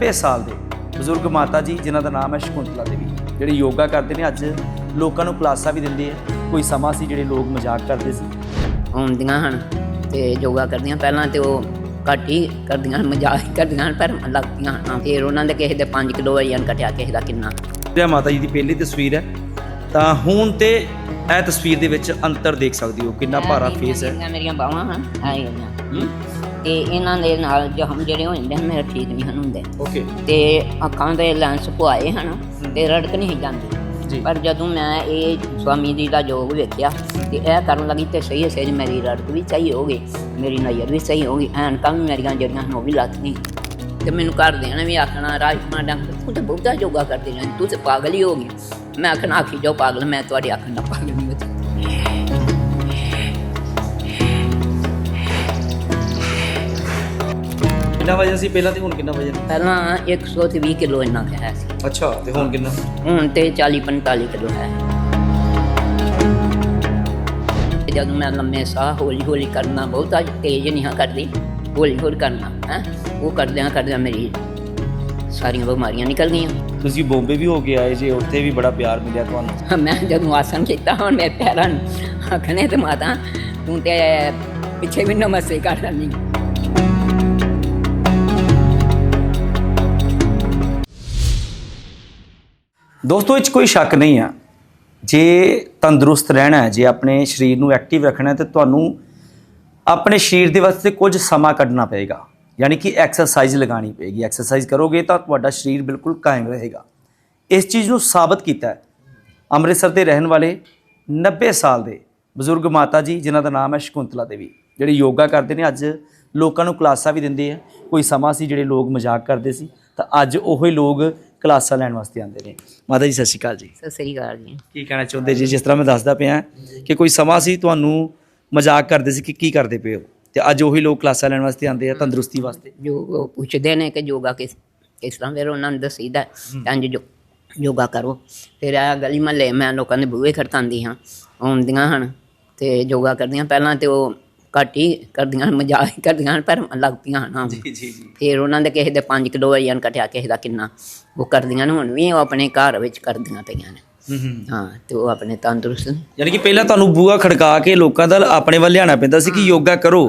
90 ਸਾਲ ਦੇ ਬਜ਼ੁਰਗ ਮਾਤਾ ਜੀ ਜਿਨ੍ਹਾਂ ਦਾ ਨਾਮ ਹੈ ਸ਼ਕੁੰਤਲਾ ਦੇਵੀ ਜਿਹੜੇ ਯੋਗਾ ਕਰਦੇ ਨੇ ਅੱਜ ਲੋਕਾਂ ਨੂੰ ਕਲਾਸਾਂ ਵੀ ਦਿੰਦੇ ਆ। ਕੋਈ ਸਮਾਂ ਸੀ ਜਿਹੜੇ ਲੋਕ ਮਜ਼ਾਕ ਕਰਦੇ ਸੀ? ਆਉਂਦੀਆਂ ਹਨ ਤੇ ਯੋਗਾ ਕਰਦੀਆਂ ਪਹਿਲਾਂ ਤੇ ਉਹ ਘੱਟ ਹੀ ਕਰਦੀਆਂ ਹਨ ਮਜ਼ਾਕ ਕਰਦੀਆਂ ਹਨ ਪਰ ਲੱਗਦੀਆਂ ਹਨ। ਫਿਰ ਉਹਨਾਂ ਦੇ ਕਿਸੇ ਦੇ 5 ਕਿਲੋ ਵਜਨ ਘਟਿਆ ਕਿਸੇ ਦਾ ਕਿੰਨਾ। ਇਹ ਮਾਤਾ ਜੀ ਦੀ ਪਹਿਲੀ ਤਸਵੀਰ ਹੈ। ਤਾਂ ਹੁਣ ਤੇ ਇਹ ਤਸਵੀਰ ਦੇ ਵਿੱਚ ਅੰਤਰ ਦੇਖ ਸਕਦੇ ਹੋ ਕਿੰਨਾ ਭਾਰਾ ਫੇਸ ਹੈ। ਮੇਰੀਆਂ- ਬਾਹਾਂ ਹਨ ਆਏ ਹੋਈਆਂ ਤੇ ਇਹਨਾਂ ਦੇ ਨਾਲ ਜ਼ਖਮ ਜਿਹੜੇ ਹੋ ਜਾਂਦੇ ਹਨ ਮੇਰੇ ਠੀਕ ਨਹੀਂ ਹਨ ਹੁੰਦੇ। ਓਕੇ। ਤੇ ਅੱਖਾਂ ਦੇ ਲੈਂਸ ਪੁਆਏ ਹਨ ਤੇ ਰੜਕ ਨਹੀਂ ਜਾਂਦੀ। ਪਰ ਜਦੋਂ ਮੈਂ ਇਹ ਸਵਾਮੀ ਜੀ ਦਾ ਯੋਗ ਵੇਖਿਆ ਤੇ ਇਹ ਕਰਨ ਲੱਗੀ ਤੇ ਸਹੀ ਸਹੀ ਮੇਰੀ ਰੜਕ ਵੀ ਸਹੀ ਹੋ ਗਈ ਮੇਰੀ ਨਜ਼ਰ ਵੀ ਸਹੀ ਹੋ ਗਈ। ਐਨਕਾਂ ਵੀ ਮੇਰੀਆਂ ਜਿਹੜੀਆਂ ਹਨ ਉਹ ਵੀ ਲੱਥ ਗਈ ਤੇ ਮੈਨੂੰ ਘਰ ਦੇ ਨੇ ਵੀ ਆਖਣਾ ਰਾਜਕੁਮਾਰ ਡਾਕਟਰ ਤੂੰ ਤੇ ਬਹੁਤਾ ਯੋਗਾ ਕਰਦੀ ਰਹਿੰਦੀ ਤੂੰ ਤੇ ਪਾਗਲ ਹੀ ਹੋ ਗਈ। ਮੈਂ ਆਖਣਾ ਆਖੀ ਜਾਓ ਪਾਗਲ ਮੈਂ ਤੁਹਾਡੀ ਆਖਣ ਦਾ ਪਾਗਲ ਨਹੀਂ ਹੋ ਕਿੰਨਾ ਵਜਨ ਸੀ ਪਹਿਲਾਂ ਤੇ ਹੁਣ ਕਿੰਨਾ ਵਜਨ ਪਹਿਲਾਂ 120 ਕਿਲੋ ਇੰਨਾ ਕੁ ਹੈ ਸੀ। ਅੱਛਾ ਤੇ ਹੁਣ ਕਿੰਨਾ? ਹੁਣ ਤੇ 40 45 ਕਿਲੋ ਹੈ। ਜਦੋਂ ਮੈਂ ਲੰਮੇ ਸਾਹ ਹੌਲੀ ਹੌਲੀ ਕਰਨਾ ਬਹੁਤਾ ਤੇਜ਼ ਨਹੀਂ ਹਾਂ ਕਰਦੀ। ਹੌਲੀ ਹੌਲੀ ਕਰਨਾ ਹੈ? ਉਹ ਕਰਦਿਆਂ ਕਰਦਿਆਂ ਮੇਰੀ ਸਾਰੀਆਂ ਬਿਮਾਰੀਆਂ ਨਿਕਲ ਗਈਆਂ। ਤੁਸੀਂ ਬੰਬੇ ਵੀ ਹੋ ਕੇ ਆਏ ਜੇ ਉੱਥੇ ਵੀ ਬੜਾ ਪਿਆਰ ਮਿਲਿਆ ਤੁਹਾਨੂੰ। ਮੈਂ ਜਦੋਂ ਆਸਨ ਕੀਤਾ ਹੁਣ ਮੇਰੇ ਪੈਰਾਂ ਆਖਣੇ ਤੇ ਮਾਤਾ ਤੂੰ ਤੇ ਪਿੱਛੇ ਵੀ ਨਮਸਤੇ ਕਰ ਰਹੀ ਦੋਸਤੋ ਇਹ ਕੋਈ ਸ਼ੱਕ ਨਹੀਂ ਆ। ਜੇ ਤੰਦਰੁਸਤ ਰਹਿਣਾ ਹੈ ਜੇ ਆਪਣੇ ਸਰੀਰ ਨੂੰ ਐਕਟਿਵ ਰੱਖਣਾ ਹੈ ਤੇ ਤੁਹਾਨੂੰ ਆਪਣੇ ਸਰੀਰ ਦੇ ਵਾਸਤੇ ਕੁਝ ਸਮਾਂ ਕੱਢਣਾ ਪਏਗਾ। ਯਾਨੀ ਕਿ ਐਕਸਰਸਾਈਜ਼ ਲਗਾਣੀ ਪਏਗੀ। ਐਕਸਰਸਾਈਜ਼ ਕਰੋਗੇ ਤਾਂ ਤੁਹਾਡਾ ਸਰੀਰ ਬਿਲਕੁਲ ਕਾਇਮ ਰਹੇਗਾ। ਇਸ ਚੀਜ਼ ਨੂੰ ਸਾਬਤ ਕੀਤਾ ਹੈ। ਅੰਮ੍ਰਿਤਸਰ ਦੇ ਰਹਿਣ ਵਾਲੇ 90 ਸਾਲ ਦੇ ਬਜ਼ੁਰਗ ਮਾਤਾ ਜੀ ਜਿਨ੍ਹਾਂ ਦਾ ਨਾਮ ਹੈ ਸ਼ਕੁੰਤਲਾ ਦੇਵੀ ਜਿਹੜੇ ਯੋਗਾ ਕਰਦੇ ਨੇ। ਅੱਜ ਲੋਕਾਂ ਨੂੰ ਕਲਾਸਾਂ ਵੀ ਦਿੰਦੇ ਆ। ਕੋਈ ਸਮਾਂ ਸੀ ਜਿਹੜੇ ਲੋਕ ਮਜ਼ਾਕ ਕਰਦੇ ਸੀ ਤਾਂ ਅੱਜ ਉਹੀ ਲੋਕ ਕਲਾਸਾਂ ਲੈਣ ਵਾਸਤੇ ਆਉਂਦੇ ਨੇ। ਮਾਤਾ ਜੀ ਸਤਿ ਸ਼੍ਰੀ ਅਕਾਲ ਜੀ। ਸਤਿ ਸ੍ਰੀ ਅਕਾਲ ਜੀ। ਕੀ ਕਹਿਣਾ ਚਾਹੁੰਦੇ ਜੀ? ਜਿਸ ਤਰ੍ਹਾਂ ਮੈਂ ਦੱਸਦਾ ਪਿਆ ਕਿ ਕੋਈ ਸਮਾਂ ਸੀ ਤੁਹਾਨੂੰ ਮਜ਼ਾਕ ਕਰਦੇ ਸੀ ਕਿ ਕੀ ਕਰਦੇ ਪਏ ਹੋ? ਤੇ ਅੱਜ ਉਹੀ ਲੋਕ ਕਲਾਸਾਂ ਲੈਣ ਵਾਸਤੇ ਆਉਂਦੇ ਆ ਤੰਦਰੁਸਤੀ ਵਾਸਤੇ। ਜੋ ਉਹ ਪੁੱਛਦੇ ਨੇ ਕਿ ਯੋਗਾ ਕਿਸ ਕਿਸ ਤਰ੍ਹਾਂ ਫਿਰ ਉਹਨਾਂ ਨੂੰ ਦੱਸੀਦਾ ਇੰਜ ਜੋ ਯੋਗਾ ਕਰੋ। ਫਿਰ ਆ ਗਲੀ ਮਹੱਲੇ ਮੈਂ ਲੋਕਾਂ ਦੇ ਬੂਹੇ ਖੜਕਾਉਂਦੀ ਹਾਂ ਆਉਂਦੀਆਂ ਹਨ ਤੇ ਯੋਗਾ ਕਰਦੀਆਂ। ਪਹਿਲਾਂ ਤੇ ਉਹ ਘੱਟ ਹੀ ਕਰਦੀਆਂ ਹਨ ਮਜ਼ਾਕ ਕਰਦੀਆਂ ਹਨ ਪਰ ਲੱਗਦੀਆਂ ਹਨ ਜੀ ਜੀ ਜੀ। ਫਿਰ ਉਹਨਾਂ ਦੇ ਕਿਸੇ ਦੇ 5 ਕਿਲੋ ਵਜਨ ਘਟਿਆ ਕਿਸੇ ਦਾ ਕਿੰਨਾ ਉਹ ਕਰਦੀਆਂ ਨੇ ਹੁਣ ਵੀ ਉਹ ਆਪਣੇ ਘਰ ਵਿੱਚ ਕਰਦੀਆਂ ਪਈਆਂ ਨੇ। ਹੂੰ ਤੇ ਉਹ ਆਪਣੇ ਤੰਦਰੁਸਤ ਯਾਨੀ ਕਿ ਪਹਿਲਾਂ ਤੁਹਾਨੂੰ ਬੂਆ ਖੜਕਾ ਕੇ ਲੋਕਾਂ ਦਾ ਆਪਣੇ ਵੱਲ ਲਿਆਣਾ ਪੈਂਦਾ ਸੀ ਕਿ ਯੋਗਾ ਕਰੋ।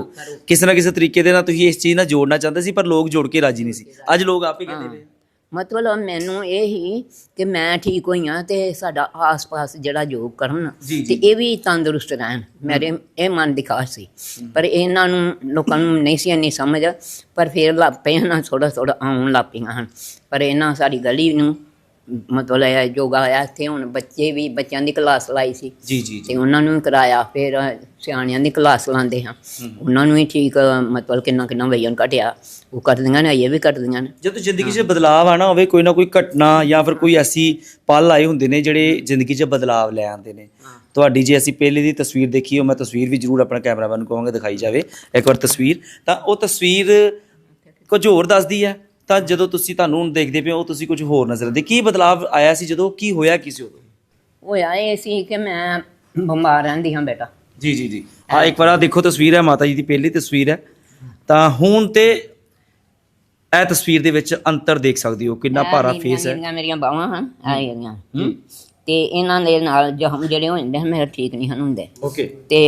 ਕਿਸੇ ਨਾ ਕਿਸੇ ਤਰੀਕੇ ਦੇ ਨਾਲ ਤੁਸੀਂ ਇਸ ਚੀਜ਼ ਨਾਲ ਜੋੜਨਾ ਚਾਹੁੰਦੇ ਸੀ ਪਰ ਲੋਕ ਜੋੜ ਕੇ ਰਾਜੀ ਨਹੀਂ ਸੀ। ਅੱਜ ਲੋਕ ਆਪ ਹੀ ਕਹਿੰਦੇ ਨੇ। ਮਤਲਬ ਮੈਨੂੰ ਇਹ ਹੀ ਕਿ ਮੈਂ ਠੀਕ ਹੋਈ ਹਾਂ ਤੇ ਸਾਡਾ ਆਸ-ਪਾਸ ਜਿਹੜਾ ਯੋਗ ਕਰਨ ਤੇ ਇਹ ਵੀ ਤੰਦਰੁਸਤ ਰਹਿਣ। ਮੇਰੇ ਇਹ ਮਨ ਦੀ ਖਾਸ ਸੀ। ਪਰ ਇਹਨਾਂ ਨੂੰ ਲੋਕਾਂ ਨੂੰ ਨਹੀਂ ਸੀ ਇੰਨੀ ਸਮਝ ਪਰ ਫਿਰ ਲੱਗ ਪਏ ਨਾ ਥੋੜਾ ਥੋੜਾ ਆਉਣ ਲੱਗ ਪਈਆਂ ਹਨ। ਪਰ ਇਹਨਾਂ ਸਾਡੀ ਗਲੀ ਨੂੰ ਮਤਲਬ ਇਹ ਯੋਗਾ ਆਇਆ ਇੱਥੇ ਹੁਣ ਬੱਚੇ ਵੀ ਬੱਚਿਆਂ ਦੀ ਕਲਾਸ ਲਾਈ ਸੀ। ਜੀ ਜੀ ਤੇ ਉਹਨਾਂ ਨੂੰ ਵੀ ਕਰਾਇਆ ਫਿਰ ਸਿਆਣਿਆਂ ਦੀ ਕਲਾਸ ਲਾਉਂਦੇ ਹਾਂ। ਉਹਨਾਂ ਨੂੰ ਵੀ ਠੀਕ ਮਤਲਬ ਕਿੰਨਾ ਕਿੰਨਾ ਵਜਨ ਘਟਿਆ। ਉਹ ਕਰਦੀਆਂ ਨੇ ਇਹ ਵੀ ਕਰਦੀਆਂ ਨੇ। ਜਦੋਂ ਜ਼ਿੰਦਗੀ 'ਚ ਬਦਲਾਅ ਆਣਾ ਹੋਵੇ ਕੋਈ ਨਾ ਕੋਈ ਘਟਨਾ ਜਾਂ ਫਿਰ ਕੋਈ ਐਸੀ ਪਲ ਆਏ ਹੁੰਦੇ ਨੇ ਜਿਹੜੇ ਜ਼ਿੰਦਗੀ 'ਚ ਬਦਲਾਅ ਲੈ ਆਉਂਦੇ ਨੇ। ਤੁਹਾਡੀ ਜੇ ਅਸੀਂ ਪਹਿਲੇ ਦੀ ਤਸਵੀਰ ਦੇਖੀ ਉਹ ਮੈਂ ਤਸਵੀਰ ਵੀ ਜ਼ਰੂਰ ਆਪਣਾ ਕੈਮਰਾਮੈਨ ਨੂੰ ਕਹਾਂਗਾ ਦਿਖਾਈ ਜਾਵੇ। ਇੱਕ ਵਾਰ ਤਸਵੀਰ। ਤਾਂ ਉਹ ਤਸਵੀਰ ਕੁਝ ਹੋਰ ਦੱਸਦੀ ਹੈ? ਤਾਂ ਜਦੋਂ ਤੁਸੀਂ ਤੁਹਾਨੂੰ ਹੁਣ ਦੇਖਦੇ ਪਏ ਹੋ ਉਹ ਤੁਸੀਂ ਕੁਝ ਹੋਰ ਨਜ਼ਰ ਆਉਂਦੇ ਕੀ ਬਦਲਾਅ ਆਇਆ ਸੀ ਜਦੋਂ? ਕੀ ਹੋਇਆ ਕੀ ਸੀ ਉਦੋਂ? ਹੋਇਆ ਇਹ ਸੀ ਕਿ ਮੈਂ ਬਿਮਾਰ ਰਹਿੰਦੀ ਹਾਂ ਬੇਟਾ। ਜੀ ਜੀ ਜੀ। ਹਾਂ ਇੱਕ ਵਾਰ ਆ ਦੇਖੋ ਤਸਵੀਰ ਹੈ ਮਾਤਾ ਜੀ ਦੀ ਪਹਿਲੀ ਤਸਵੀਰ ਹੈ। ਤਾਂ ਹੁਣ ਤੇ ਇਹ ਤਸਵੀਰ ਦੇ ਵਿੱਚ ਅੰਤਰ ਦੇਖ ਸਕਦੇ ਹੋ ਕਿੰਨਾ ਭਾਰਾ ਫੇਸ ਹੈ। ਮੇਰੀਆਂ ਮੇਰੀਆਂ ਬਾਹਾਂ ਹਨ ਆਏ ਹੋਈਆਂ ਤੇ ਇਹਨਾਂ ਦੇ ਨਾਲ ਜ਼ਖਮ ਜਿਹੜੇ ਹੋ ਜਾਂਦੇ ਹਨ ਮੇਰੇ ਠੀਕ ਨਹੀਂ ਹਨ ਹੁੰਦੇ। ਓਕੇ। ਤੇ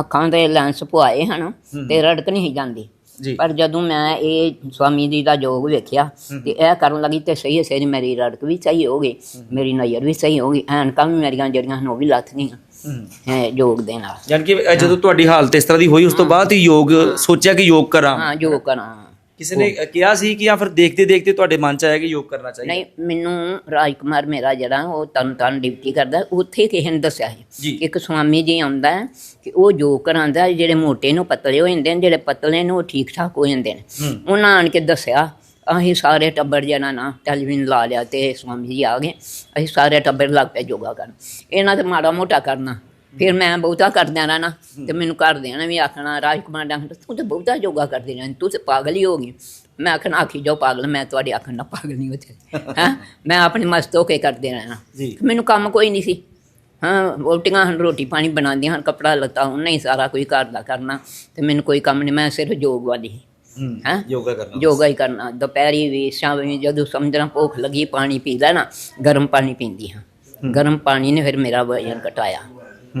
ਅੱਖਾਂ ਦੇ ਲੈਂਸ ਪੁਆਏ ਹਨ ਤੇ ਰੜਕ ਨਹੀਂ ਜਾਂਦੀ। ਪਰ ਜਦੋਂ ਮੈਂ ਇਹ ਸਵਾਮੀ ਜੀ ਦਾ ਯੋਗ ਵੇਖਿਆ ਤੇ ਇਹ ਕਰਨ ਲੱਗੀ ਤੇ ਸਹੀ ਸਹੀ ਮੇਰੀ ਰੜਕ ਵੀ ਸਹੀ ਹੋ ਗਈ ਮੇਰੀ ਨਜ਼ਰ ਵੀ ਸਹੀ ਹੋ ਗਈ ਐਨਕਾਂ ਵੀ ਮੇਰੀਆਂ ਜਿਹੜੀਆਂ ਹਨ ਉਹ ਵੀ ਲੱਥ ਗਈਆਂ ਹੂੰ ਯੋਗ ਦੇ ਨਾਲ। ਯਾਨੀ ਕਿ ਜਦੋਂ ਤੁਹਾਡੀ ਹਾਲਤ ਇਸ ਤਰ੍ਹਾਂ ਦੀ ਹੋਈ ਉਸ ਤੋਂ ਬਾਅਦ ਹੀ ਯੋਗ ਸੋਚਿਆ ਕਿ ਯੋਗ ਕਰਾਂ। ਹਾਂ ਯੋਗ ਕਰਾਂ। ਕਿਸੇ ਨੇ ਕਿਹਾ ਸੀ ਕਿ ਜਾਂ ਫਿਰ ਦੇਖਦੇ ਦੇਖਦੇ ਤੁਹਾਡੇ ਮਨ ਚ ਆਇਆ ਕਿ ਯੋਗ ਕਰਨਾ ਚਾਹੀਦਾ? ਨਹੀਂ ਮੈਨੂੰ ਰਾਜਕੁਮਾਰ ਮੇਰਾ ਜਿਹੜਾ ਉਹ ਤਨ ਤਨ ਡਿਊਟੀ ਕਰਦਾ ਉੱਥੇ ਕਿਸੇ ਨੇ ਦੱਸਿਆ। ਸੀ। ਇੱਕ ਸਵਾਮੀ ਜੀ ਆਉਂਦਾ ਹੈ ਕਿ ਉਹ ਜੋ ਕਰਾਂਦਾ ਜਿਹੜੇ ਮੋਟੇ ਨੂੰ ਪਤਲੇ ਹੋ ਜਾਂਦੇ ਨੇ ਜਿਹੜੇ ਪਤਲੇ ਨੇ ਠੀਕ ਠਾਕ ਹੋ ਜਾਂਦੇ ਨੇ। ਉਹਨਾਂ ਆਣ ਕੇ ਦੱਸਿਆ ਅਸੀਂ ਸਾਰੇ ਟੱਬਰ ਜਿਹੜਾ ਨਾ ਟੈਲੀਵਿਜ਼ਨ ਲਾ ਲਿਆ ਤੇ ਸਵਾਮੀ ਜੀ ਆ ਗਏ ਅਸੀਂ ਸਾਰੇ ਟੱਬਰ ਲੱਗ ਪਏ ਯੋਗਾ ਕਰਨ। ਇਹਨਾਂ ਤੇ ਮਾੜਾ ਮੋਟਾ ਕਰਨਾ। ਫਿਰ ਮੈਂ ਬਹੁਤਾ ਕਰਦਿਆਂ ਰਹਿਣਾ ਤੇ ਮੈਨੂੰ ਘਰਦਿਆਂ ਨੇ ਵੀ ਆਖਣਾ ਰਾਜਕੁਮਾਰ ਡਾਕਟਰ ਤੂੰ ਤੇ ਬਹੁਤਾ ਯੋਗਾ ਕਰਦੀ ਰਹਿੰਦੀ ਤੂੰ ਤੇ ਪਾਗਲ ਹੀ ਹੋ ਗਈ। ਮੈਂ ਆਖਣਾ ਆਖੀ ਜਾਓ ਪਾਗਲ ਮੈਂ ਤੁਹਾਡੀ ਆਖਣ ਨਾਲ ਪਾਗਲ ਨਹੀਂ ਹੋਤੇ ਹਾਂ? ਮੈਂ ਆਪਣੀ ਮਸਤ ਹੋ ਕੇ ਕਰਦੇ ਰਹਿਣਾ। ਜੀ। ਮੈਨੂੰ ਕੰਮ ਕੋਈ ਨਹੀਂ ਸੀ। ਹਾਂ ਵੋਟੀਆਂ ਹਨ ਰੋਟੀ ਪਾਣੀ ਬਣਾਉਂਦੀਆਂ ਹਨ ਕਪੜਾ ਲੱਤਾ ਉਹਨੇ ਹੀ ਸਾਰਾ ਕੋਈ ਘਰ ਦਾ ਕਰਨਾ। ਤੇ ਮੈਨੂੰ ਕੋਈ ਕੰਮ ਨਹੀਂ ਮੈਂ ਸਿਰਫ ਯੋਗ ਵਾਲੀ। ਹੂੰ ਹੈਂ? ਯੋਗਾ ਕਰਨਾ। ਯੋਗਾ ਹੀ ਕਰਨਾ। ਦੁਪਹਿਰੀ ਵੀ ਸ਼ਾਮੀ ਜਦੋਂ ਸਮਝਣਾ ਭੁੱਖ ਲੱਗੀ ਪਾਣੀ ਪੀ ਲੈਣਾ ਗਰਮ ਪਾਣੀ ਪੀਂਦੀ ਹਾਂ। ਗਰਮ ਪਾਣੀ ਨੇ ਫਿਰ ਮੇਰਾ ਵਜਨ ਘਟਾਇਆ।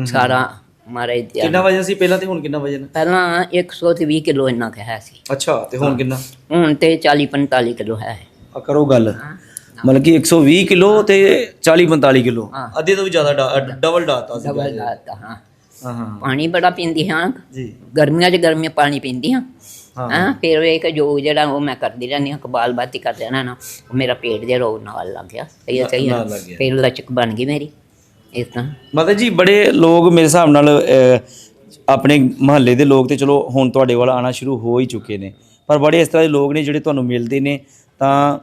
ਸਾਰਾ ਮਾਰੇ ਕਿੰਨਾ ਵਜਨ ਸੀ ਪਹਿਲਾਂ ਤੇ ਹੁਣ ਕਿੰਨਾ ਵਜਨ ਪਹਿਲਾਂ 120 ਕਿਲੋ ਇੰਨਾ ਕੁ ਹੈ ਸੀ। ਅੱਛਾ ਤੇ ਹੁਣ ਕਿੰਨਾ? ਹੁਣ ਤੇ 40 45 ਕਿਲੋ ਹੈ। ਆ ਕਰੋ ਗੱਲ। ਮਤਲਬ ਕਿ 120 ਕਿਲੋ ਤੇ 40 45 ਕਿਲੋ। ਅੱਧੇ ਤੋਂ ਵੀ ਜ਼ਿਆਦਾ ਡਬਲ ਡਾਤਾ ਸੀ ਡਬਲ ਲਾਤਾ ਹਾਂ। ਹਾਂ ਪਾਣੀ ਬੜਾ ਪੀਂਦੀ ਹਾਂ। ਜੀ। ਗਰਮੀਆਂ 'ਚ ਗਰਮੀਆਂ ਪਾਣੀ ਪੀਂਦੀ ਹਾਂ। ਹਾਂ। ਫਿਰ ਇੱਕ ਯੋਗ ਜਿਹੜਾ ਉਹ ਮੈਂ ਕਰਦੀ ਰਹਿੰਦੀ ਹਾਂ ਕਬਾਲ ਬਾਤੀ ਕਰ ਦੇਣਾ ਨਾ ਮੇਰਾ ਪੇਟ ਦੇ ਰੋਗ ਨਾਲ ਲੱਗ ਗਿਆ। ਸਹੀ ਸਹੀ। ਫਿਰ ਲਚਕ ਬਣ ਗਈ ਮੇਰੀ। ਇਸ ਤਰ੍ਹਾਂ। ਮਾਤਾ ਜੀ ਬੜੇ ਲੋਕ ਮੇਰੇ ਹਿਸਾਬ ਨਾਲ ਆਪਣੇ ਮਹੱਲੇ ਦੇ ਲੋਕ ਤੇ ਚਲੋ ਹੁਣ ਤੁਹਾਡੇ ਵੱਲ ਆਣਾ ਸ਼ੁਰੂ ਹੋ ਹੀ ਚੁੱਕੇ ਨੇ। ਪਰ ਬੜੇ ਇਸ ਤਰ੍ਹਾਂ ਦੇ ਲੋਕ ਨੇ ਜਿਹੜੇ ਤੁਹਾਨੂੰ ਮਿਲਦੇ ਨੇ ਤਾਂ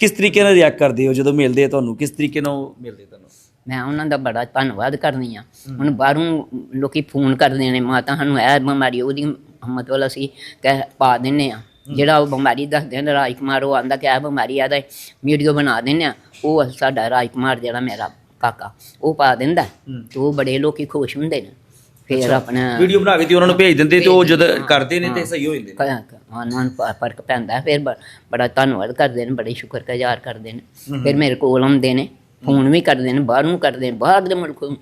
ਕਿਸ ਤਰੀਕੇ ਨਾਲ ਰਿਐਕਟ ਕਰਦੇ ਹੋ? ਜਦੋਂ ਮਿਲਦੇ ਆ ਤੁਹਾਨੂੰ ਕਿਸ ਤਰੀਕੇ ਨਾਲ ਮਿਲਦੇ ਤੁਹਾਨੂੰ? ਮੈਂ ਉਹਨਾਂ ਦਾ ਬੜਾ ਧੰਨਵਾਦ ਕਰਨੀ ਆ ਹੁਣ ਬਾਹਰੋਂ ਲੋਕੀ ਫੋਨ ਕਰਦੇ ਨੇ ਮਾਤਾ ਸਾਨੂੰ ਇਹ ਬਿਮਾਰੀ ਉਹਦੀ ਮਤਲਬ ਅਸੀਂ ਕਹਿ ਪਾ ਦਿੰਨੇ ਆ ਜਿਹੜਾ ਉਹ ਬਿਮਾਰੀ ਦੱਸਦੇ ਨੇ ਰਾਜਕੁਮਾਰ ਉਹ ਆਂਦਾ ਕਿ ਇਹ ਬਿਮਾਰੀ ਆਦਾ ਵੀਡੀਓ ਬਣਾ ਦਿੰਨੇ ਆ। ਉਹ ਸਾਡਾ ਰਾਜਕੁਮਾਰ ਜਿਹੜਾ ਮੇਰਾ ਕਾਕਾ ਉਹ ਪਾ ਦਿੰਦਾ। ਤੇ ਉਹ ਬੜੇ ਲੋਕੀ ਖੁਸ਼ ਹੁੰਦੇ ਨੇ। ਫਿਰ ਆਪਣਾ ਵੀਡੀਓ ਬਣਾ ਕੇ ਤੇ ਉਹਨਾਂ ਨੂੰ ਭੇਜ ਦਿੰਦੇ ਤੇ ਉਹ ਜਦ ਕਰਦੇ ਨੇ ਤੇ ਸਹੀ ਹੋ ਜਾਂਦੇ ਨੇ। ਉਹਨਾਂ ਨੂੰ ਫ਼ਰਕ ਪੈਂਦਾ। ਫਿਰ ਬੜਾ ਧੰਨਵਾਦ ਕਰਦੇ ਨੇ ਬੜੇ ਸ਼ੁਕਰ ਗੁਜ਼ਾਰ ਕਰਦੇ ਨੇ। ਫਿਰ ਮੇਰੇ ਕੋਲ ਆਉਂਦੇ ਨੇ ਫੋਨ ਵੀ ਕਰਦੇ ਨੇ ਬਾਹਰੋਂ ਕਰਦੇ ਨੇ ਬਾਹਰ ਦੇ ਮੁਲਕੋਂ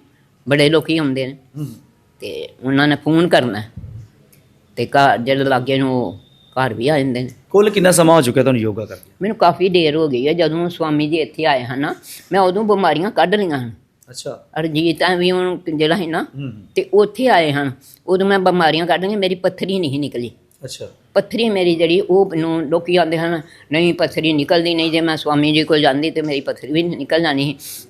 ਬੜੇ ਲੋਕੀ ਆਉਂਦੇ ਨੇ। ਤੇ ਉਹਨਾਂ ਨੇ ਫੋਨ ਕਰਨਾ। ਤੇ ਘਰ ਜਿਹੜੇ ਲਾਗੇ ਨੂੰ ਘਰ ਵੀ ਆ ਜਾਂਦੇ ਨੇ। ਕੁੱਲ ਕਿੰਨਾ ਸਮਾਂ ਹੋ ਚੁੱਕਿਆ ਤੁਹਾਨੂੰ ਯੋਗਾ ਕਰਦੇ ਮੈਨੂੰ ਕਾਫੀ ਦੇਰ ਹੋ ਗਈ ਹੈ ਜਦੋਂ ਸਵਾਮੀ ਜੀ ਇੱਥੇ ਆਏ ਹਨ ਨਾ ਮੈਂ ਉਦੋਂ ਬਿਮਾਰੀਆਂ ਕੱਢ ਲਈਆਂ ਹਨ। ਅੱਛਾ। ਅਰਜੀਤ ਵੀ ਹੁਣ ਜਿਹੜਾ ਹੈ ਨਾ ਤੇ ਉੱਥੇ ਆਏ ਹਨ ਉਦੋਂ ਮੈਂ ਬਿਮਾਰੀਆਂ ਕੱਢ ਲਈਆਂ ਮੇਰੀ ਪੱਥਰੀ ਨਹੀਂ ਨਿਕਲੀ। ਅੱਛਾ। ਪੱਥਰੀ ਮੇਰੀ ਜਿਹੜੀ ਉਹ ਮੈਨੂੰ ਲੋਕੀ ਆਉਂਦੇ ਹਨ ਨਹੀਂ ਪੱਥਰੀ ਨਿਕਲਦੀ ਨਹੀਂ ਜੇ ਮੈਂ ਸਵਾਮੀ ਜੀ ਕੋਲ ਜਾਂਦੀ ਤੇ ਮੇਰੀ ਪੱਥਰੀ ਵੀ ਨਿਕਲ ਜਾਣੀ ਸੀ।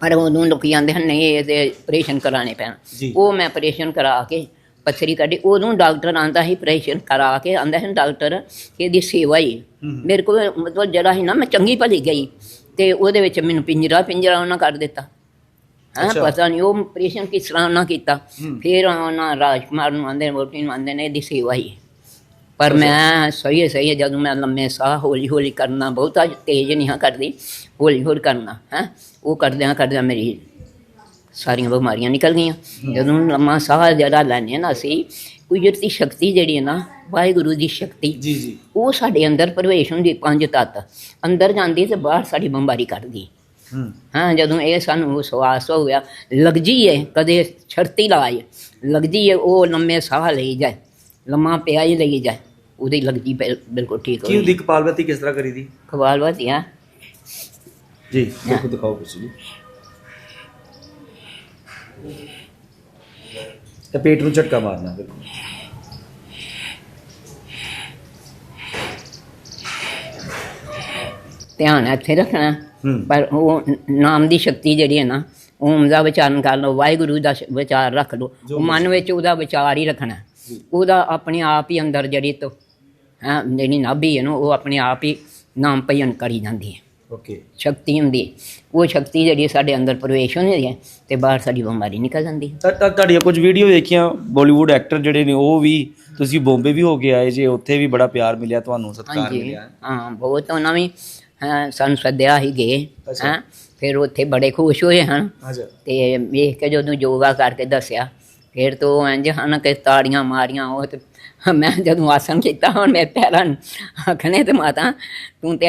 ਪਰ ਉਦੋਂ ਲੋਕੀ ਆਉਂਦੇ ਹਨ ਨਹੀਂ ਇਹ ਤੇ ਆਪਰੇਸ਼ਨ ਕਰਾਣੇ ਪੈਣ। ਉਹ ਮੈਂ ਆਪਰੇਸ਼ਨ ਕਰਾ ਕੇ ਪੱਥਰੀ ਕੱਢੀ ਉਦੋਂ ਡਾਕਟਰ ਆਂਦਾ ਸੀ ਆਪਰੇਸ਼ਨ ਕਰਾ ਕੇ ਆਂਦਾ ਸੀ ਡਾਕਟਰ ਕਿ ਇਹਦੀ ਸੇਵਾ ਹੀ ਮੇਰੇ ਕੋਲ ਮਤਲਬ ਜਿਹੜਾ ਸੀ ਨਾ ਮੈਂ ਚੰਗੀ ਭਲੀ ਗਈ। ਤੇ ਉਹਦੇ ਵਿੱਚ ਮੈਨੂੰ ਪਿੰਜਰਾ ਪਿੰਜਰਾ ਉਹਨਾਂ ਕੱਢ ਦਿੱਤਾ। ਹਾਂ। ਪਤਾ ਨਹੀਂ ਉਹ ਆਪਰੇਸ਼ਨ ਕਿਸ ਤਰ੍ਹਾਂ ਉਹਨਾਂ ਕੀਤਾ। ਫਿਰ ਉਹਨਾਂ ਰਾਜਕੁਮਾਰ ਨੂੰ ਆਂਦੇ ਵੋਟੀ ਨੂੰ ਆਂਦੇ ਨੇ ਇਹਦੀ ਸੇਵਾ ਹੀ ਹੈ। ਪਰ ਮੈਂ ਸਹੀ ਹੈ ਸਹੀ ਹੈ ਜਦੋਂ ਮੈਂ ਲੰਮੇ ਸਾਹ ਹੌਲੀ ਹੌਲੀ ਕਰਨਾ ਬਹੁਤਾ ਤੇਜ਼ ਨਹੀਂ ਹਾਂ ਕਰਦੀ ਹੌਲੀ ਹੌਲੀ ਕਰਨਾ ਹੈ। ਉਹ ਕਰਦਿਆਂ ਕਰਦਿਆਂ ਮੇਰੀ ਸਾਰੀਆਂ ਬਿਮਾਰੀਆਂ ਨਿਕਲ ਗਈਆਂ। ਜਦੋਂ ਲੰਮਾ ਸਾਹ ਲੈਂਦੇ ਹਾਂ ਨਾ ਅਸੀਂ ਕੁਦਰਤੀ ਸ਼ਕਤੀ ਜਿਹੜੀ ਹੈ ਨਾ ਵਾਹਿਗੁਰੂ ਦੀ ਸ਼ਕਤੀ ਜੀ ਜੀ। ਉਹ ਸਾਡੇ ਅੰਦਰ ਪ੍ਰਵੇਸ਼ ਹੁੰਦੀ ਪੰਜ ਤੱਤ। ਅੰਦਰ ਜਾਂਦੀ ਤੇ ਬਾਹਰ ਸਾਡੀ ਬਿਮਾਰੀ ਕੱਢਦੀ। ਹੂੰ। ਹਾਂ ਜਦੋਂ ਇਹ ਸਾਨੂੰ ਵਿਸ਼ਵਾਸ ਹੋ ਗਿਆ ਲਗਜੀ ਹੈ ਕਦੇ ਛੜਤੀ ਲਾਏ ਲਗਜੀ ਹੈ ਉਹ ਲੰਮੇ ਸਾਹ ਲਈ ਜਾਏ ਲੰਮਾ ਪਿਆ ਹੀ ਲਈ ਜਾਏ ਉਹਦੀ ਲਗਜੀ ਬਿਲ- ਬਿਲਕੁਲ ਠੀਕ ਹੋ ਕੀ ਹੁੰਦੀ ਕਪਾਲਵਤੀ ਕਿਸ ਤਰ੍ਹਾਂ ਕਰੀਦੀ? ਖਵਾਲ ਵਧੀਆ ਜੀ ਦੇਖੋ ਦਿਖਾਓ ਕੁਛ ਜੀ। ਤੇ ਪੇਟ ਨੂੰ ਝਟਕਾ ਮਾਰਨਾ ਬਿਲਕੁਲ। ਧਿਆਨ ਇੱਥੇ ਰੱਖਣਾ ਪਰ ਉਹ ਨਾਮ ਦੀ ਸ਼ਕਤੀ ਜਿਹੜੀ ਹੈ ਨਾ ਓਮ ਦਾ ਵਿਚਾਰਨ ਕਰ ਲਓ ਵਾਹਿਗੁਰੂ ਦਾ ਵਿਚਾਰ ਰੱਖ ਲਓ ਮਨ ਵਿੱਚ ਉਹਦਾ ਵਿਚਾਰ ਹੀ ਰੱਖਣਾ। ਉਹਦਾ ਆਪਣੇ ਆਪ ਹੀ ਅੰਦਰ ਜਿਹੜੀ ਤੋਂ ਹਾਂ ਜਿਹੜੀ ਨਾਭੀ ਹੈ ਨਾ ਉਹ ਆਪਣੇ ਆਪ ਹੀ ਨਾਮ ਭਜਨ ਕਰੀ ਜਾਂਦੀ ਹੈ। ਓਕੇ ਸ਼ਕਤੀ ਹੁੰਦੀ ਹੈ। ਉਹ ਸ਼ਕਤੀ ਜਿਹੜੀ ਸਾਡੇ ਅੰਦਰ ਪ੍ਰਵੇਸ਼ ਹੁੰਦੀ ਹੈ ਤੇ ਬਾਹਰ ਸਾਡੀ ਬਿਮਾਰੀ ਨਿਕਲ ਜਾਂਦੀ ਹੈ। ਤਾਂ ਤਾਂ ਤੁਹਾਡੀਆਂ ਕੁਝ ਵੀਡੀਓ ਦੇਖੀਆਂ ਬਾਲੀਵੁੱਡ ਐਕਟਰ ਜਿਹੜੇ ਨੇ ਉਹ ਵੀ ਤੁਸੀਂ ਬੰਬੇ ਵੀ ਹੋ ਕੇ ਆਏ ਜੇ ਉੱਥੇ ਵੀ ਬੜਾ ਪਿਆਰ ਮਿਲਿਆ ਤੁਹਾਨੂੰ ਸਤਿਕਾਰ ਹਾਂਜੀ। ਮਿਲਿਆ। ਹਾਂ ਬਹੁਤ ਉਹਨਾਂ ਵੀ ਹਾਂ, ਸਾਨੂੰ ਸੱਦਿਆ ਹੀ ਗਏ ਅੱਛਾ। ਹਾਂ ਫਿਰ ਉੱਥੇ ਬੜੇ ਖੁਸ਼ ਹੋਏ ਹਨ। ਅੱਛਾ। ਤੇ ਵੇਖ ਕੇ ਜਦੋਂ ਯੋਗਾ ਕਰਕੇ ਦੱਸਿਆ ਫਿਰ ਤੋਂ ਇੰਜ ਹਨ ਕਿ ਤਾੜੀਆਂ ਮਾਰੀਆਂ ਉਹ ਤੇ ਮੈਂ ਜਦੋਂ ਆਸਨ ਕੀਤਾ ਹੁਣ ਮੇਰੇ ਪੈਰਾਂ ਨੂੰ ਆਖਣੇ ਤੇ ਮਾਤਾ ਤੂੰ ਤੇ